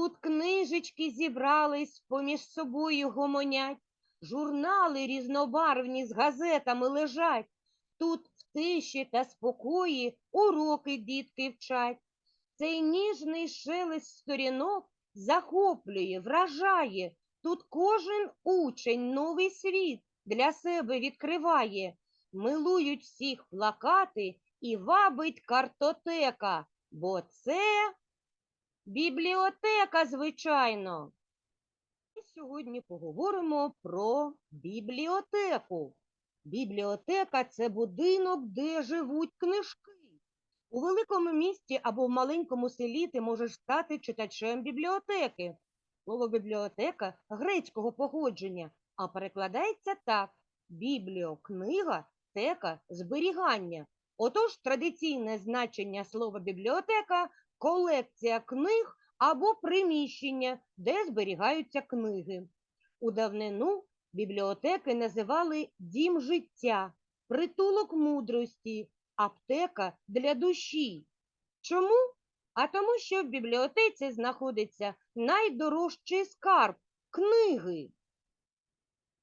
Тут книжечки зібрались, поміж собою гомонять, журнали різнобарвні з газетами лежать. Тут в тиші та спокої уроки дітки вчать. Цей ніжний шелест сторінок захоплює, вражає. Тут кожен учень новий світ для себе відкриває. Милують всіх плакати і вабить картотека, бо це бібліотека, звичайно. І сьогодні поговоримо про бібліотеку. Бібліотека це будинок, де живуть книжки. У великому місті або в маленькому селі ти можеш стати читачем бібліотеки. Слово бібліотека грецького походження, а перекладається так: бібліо книга, тека зберігання. Отож, традиційне значення слова бібліотека колекція книг або приміщення, де зберігаються книги. У давнину бібліотеки називали дім життя, притулок мудрості, аптека для душі. Чому? А тому, що в бібліотеці знаходиться найдорожчий скарб книги.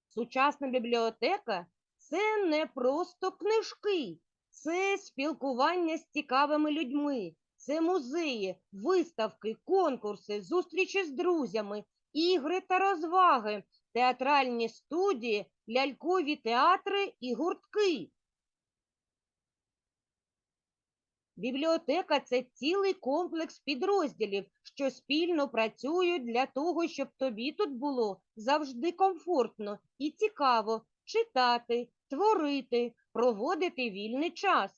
Сучасна бібліотека це не просто книжки, це спілкування з цікавими людьми, це музеї, виставки, конкурси, зустрічі з друзями, ігри та розваги, театральні студії, лялькові театри і гуртки. Бібліотека це цілий комплекс підрозділів, що спільно працюють для того, щоб тобі тут було завжди комфортно і цікаво читати, творити, проводити вільний час.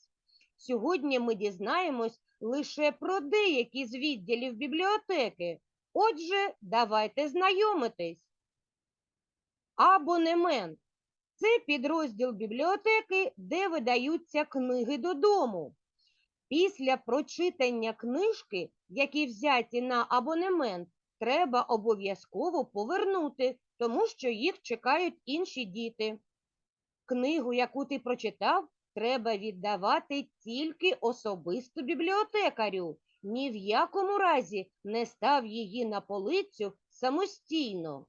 Сьогодні ми дізнаємось лише про деякі з відділів бібліотеки. Отже, давайте знайомитись. Абонемент це підрозділ бібліотеки, де видаються книги додому. Після прочитання книжки, які взяті на абонемент, треба обов'язково повернути, тому що їх чекають інші діти. Книгу, яку ти прочитав, треба віддавати тільки особисто бібліотекарю. Ні в якому разі не став її на полицю самостійно.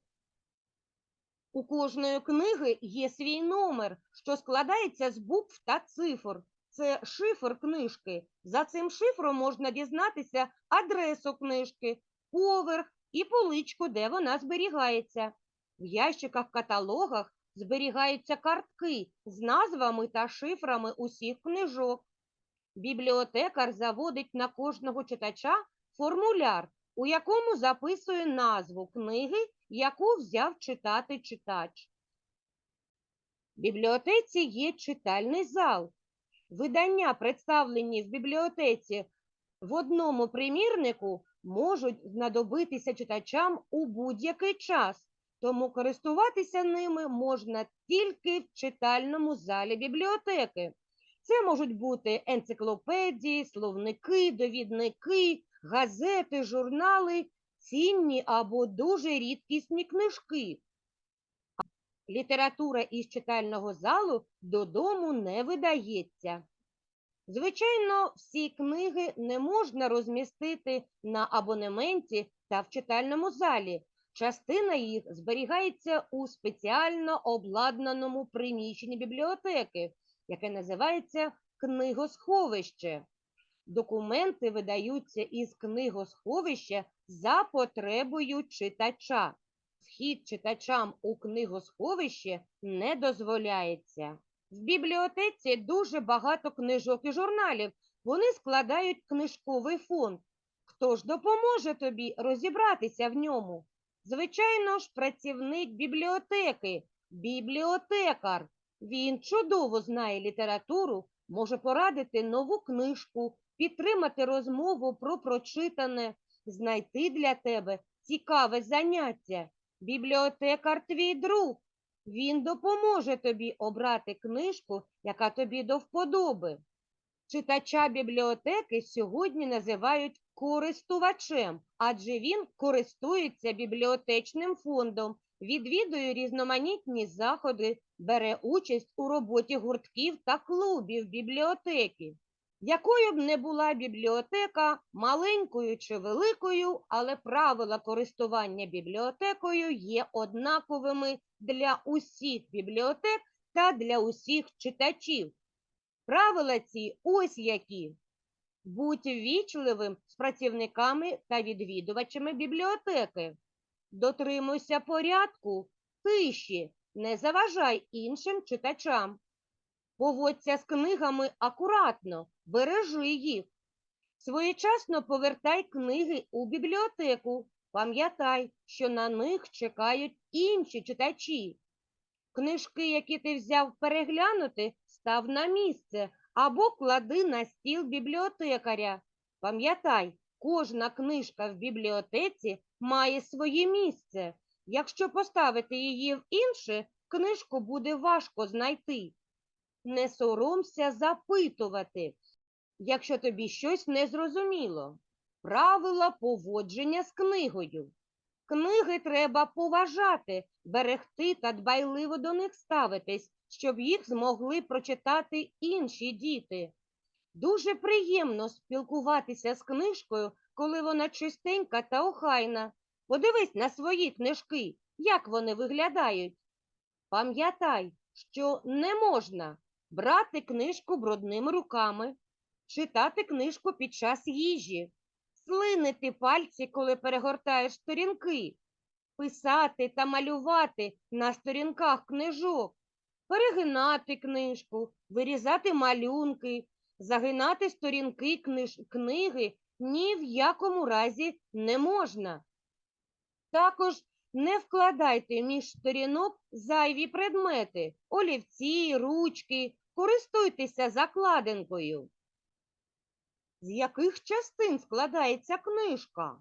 У кожної книги є свій номер, що складається з букв та цифр. Це шифр книжки. За цим шифром можна дізнатися адресу книжки, поверх і поличку, де вона зберігається. В ящиках-каталогах зберігаються картки з назвами та шифрами усіх книжок. Бібліотекар заводить на кожного читача формуляр, у якому записує назву книги, яку взяв читати читач. В бібліотеці є читальний зал. Видання, представлені в бібліотеці в одному примірнику, можуть знадобитися читачам у будь-який час, тому користуватися ними можна тільки в читальному залі бібліотеки. Це можуть бути енциклопедії, словники, довідники, газети, журнали, цінні або дуже рідкісні книжки. Література із читального залу додому не видається. Звичайно, всі книги не можна розмістити на абонементі та в читальному залі. Частина їх зберігається у спеціально обладнаному приміщенні бібліотеки, яке називається книгосховище. Документи видаються із книгосховища за потребою читача. Вхід читачам у книгосховище не дозволяється. В бібліотеці дуже багато книжок і журналів. Вони складають книжковий фонд. Хто ж допоможе тобі розібратися в ньому? Звичайно ж, працівник бібліотеки, бібліотекар. Він чудово знає літературу, може порадити нову книжку, підтримати розмову про прочитане, знайти для тебе цікаве заняття. Бібліотекар твій друг. Він допоможе тобі обрати книжку, яка тобі до вподоби. Читача бібліотеки сьогодні називають користувачем, адже він користується бібліотечним фондом, відвідує різноманітні заходи, бере участь у роботі гуртків та клубів бібліотеки. Якою б не була бібліотека, маленькою чи великою, але правила користування бібліотекою є однаковими для усіх бібліотек та для усіх читачів. Правила ці ось які. Будь ввічливим з працівниками та відвідувачами бібліотеки. Дотримуйся порядку, тиші, не заважай іншим читачам. Поводься з книгами акуратно, бережи їх. Своєчасно повертай книги у бібліотеку. Пам'ятай, що на них чекають інші читачі. Книжки, які ти взяв переглянути, став на місце або клади на стіл бібліотекаря. Пам'ятай, кожна книжка в бібліотеці має своє місце. Якщо поставити її в інше, книжку буде важко знайти. Не соромся запитувати, якщо тобі щось не зрозуміло. Правила поводження з книгою. Книги треба поважати, берегти та дбайливо до них ставитись, щоб їх змогли прочитати інші діти. Дуже приємно спілкуватися з книжкою, коли вона чистенька та охайна. Подивись на свої книжки, як вони виглядають. Пам'ятай, що не можна брати книжку брудними руками, читати книжку під час їжі, слинити пальці, коли перегортаєш сторінки, писати та малювати на сторінках книжок, перегинати книжку, вирізати малюнки, загинати сторінки книж... книги ні в якому разі не можна. Також не вкладайте між сторінок зайві предмети, олівці, ручки, користуйтеся закладинкою. З яких частин складається книжка?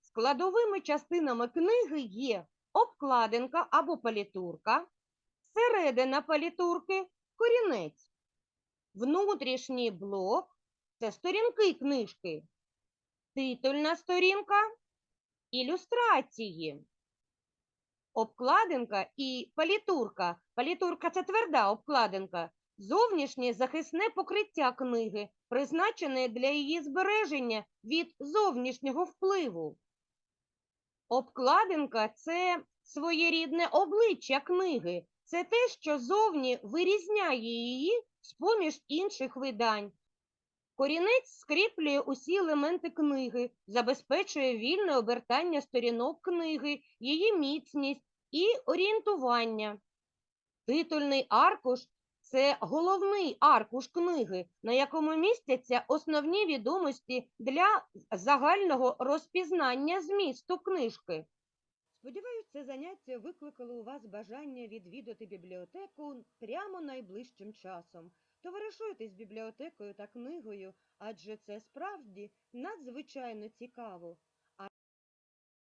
Складовими частинами книги є обкладинка або палітурка, середина палітурки, корінець. Внутрішній блок це сторінки книжки, титульна сторінка, ілюстрації. Обкладинка і палітурка. Палітурка це тверда обкладинка. Зовнішнє захисне покриття книги, призначене для її збереження від зовнішнього впливу. Обкладинка це своєрідне обличчя книги. Це те, що зовні вирізняє її з-поміж інших видань. Корінець скріплює усі елементи книги, забезпечує вільне обертання сторінок книги, її міцність і орієнтування. Титульний аркуш це головний аркуш книги, на якому містяться основні відомості для загального розпізнання змісту книжки. Сподіваюся, це заняття викликало у вас бажання відвідати бібліотеку прямо найближчим часом. Товаришуйтесь бібліотекою та книгою, адже це справді надзвичайно цікаво.